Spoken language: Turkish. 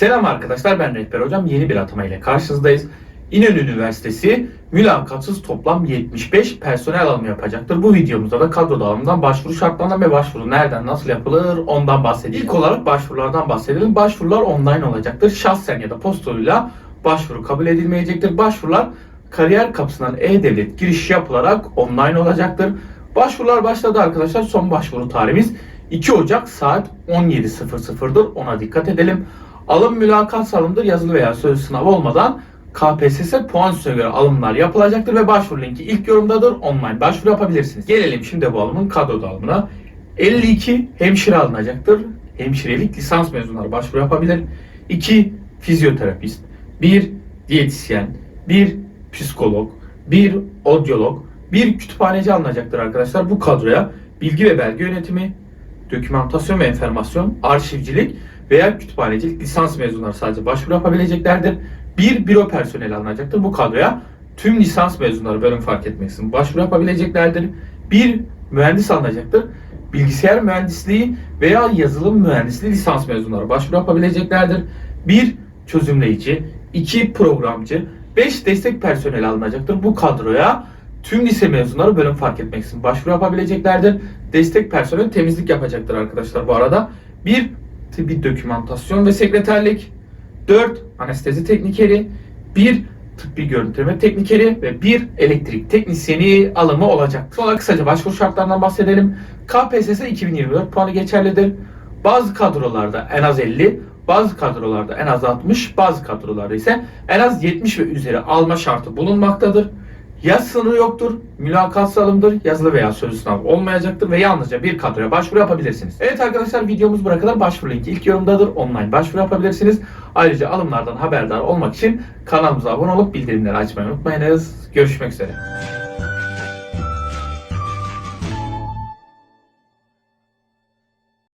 Selam arkadaşlar ben Rehber Hocam. Yeni bir atama ile karşınızdayız. İnönü Üniversitesi mülakatsız toplam 75 personel alımı yapacaktır. Bu videomuzda da kadro dağılımından başvuru şartlarından ve başvuru nereden nasıl yapılır ondan bahsedelim. İlk olarak başvurulardan bahsedelim. Başvurular online olacaktır. Şahsen ya da postoluyla başvuru kabul edilmeyecektir. Başvurular kariyer kapısından e-devlet giriş yapılarak online olacaktır. Başvurular başladı arkadaşlar. Son başvuru tarihimiz 2 Ocak saat 17.00'dır. Ona dikkat edelim. Alım mülakat salımdır. Yazılı veya sözlü sınav olmadan KPSS puan üstüne göre alımlar yapılacaktır ve başvuru linki ilk yorumdadır. Online başvuru yapabilirsiniz. Gelelim şimdi bu alımın kadro dağılımına. 52 hemşire alınacaktır. Hemşirelik lisans mezunları başvuru yapabilir. 2 fizyoterapist, 1 diyetisyen, 1 psikolog, 1 odyolog, 1 kütüphaneci alınacaktır arkadaşlar. Bu kadroya bilgi ve belge yönetimi, dokümantasyon ve enformasyon, arşivcilik veya kütüphanecilik lisans mezunları sadece başvuru yapabileceklerdir. Bir büro personeli alınacaktır. Bu kadroya tüm lisans mezunları bölüm fark etmeksizin başvuru yapabileceklerdir. Bir mühendis alınacaktır. Bilgisayar mühendisliği veya yazılım mühendisliği lisans mezunları başvuru yapabileceklerdir. Bir çözümleyici, iki programcı, beş destek personeli alınacaktır. Bu kadroya tüm lise mezunları bölüm fark etmeksizin başvuru yapabileceklerdir. Destek personeli temizlik yapacaktır arkadaşlar bu arada. Bir tıbbi dokümantasyon ve sekreterlik, 4 anestezi teknikeri, 1 tıbbi görüntüleme teknikeri ve 1 elektrik teknisyeni alımı olacak. Sonra kısaca başvuru şartlarından bahsedelim. KPSS 2024 puanı geçerlidir. Bazı kadrolarda en az 50, bazı kadrolarda en az 60, bazı kadrolarda ise en az 70 ve üzeri alma şartı bulunmaktadır. Yaz sınırı yoktur, mülakat salımdır, yazılı veya sözlü sınav olmayacaktır ve yalnızca bir kadroya başvuru yapabilirsiniz. Evet arkadaşlar videomuz buraya kadar başvuru linki ilk yorumdadır. Online başvuru yapabilirsiniz. Ayrıca alımlardan haberdar olmak için kanalımıza abone olup bildirimleri açmayı unutmayınız. Görüşmek üzere.